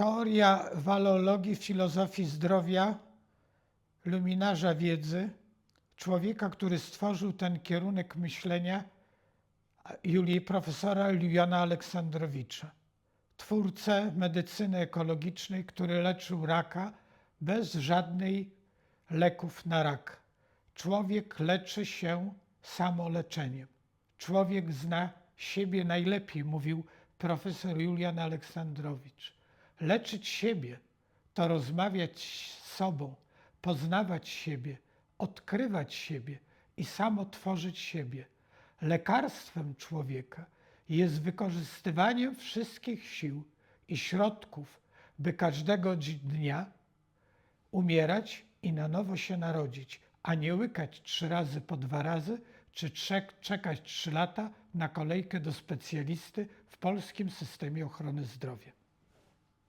Teoria waloologii filozofii zdrowia, luminarza wiedzy, człowieka, który stworzył ten kierunek myślenia, Julii profesora Juliana Aleksandrowicza, twórcę medycyny ekologicznej, który leczył raka bez żadnej leków na rak. Człowiek leczy się samoleczeniem. Człowiek zna siebie najlepiej, mówił profesor Julian Aleksandrowicz. Leczyć siebie to rozmawiać z sobą, poznawać siebie, odkrywać siebie i samo tworzyć siebie. Lekarstwem człowieka jest wykorzystywanie wszystkich sił i środków, by każdego dnia umierać i na nowo się narodzić, a nie łykać trzy razy po dwa razy, czy czekać trzy lata na kolejkę do specjalisty w polskim systemie ochrony zdrowia.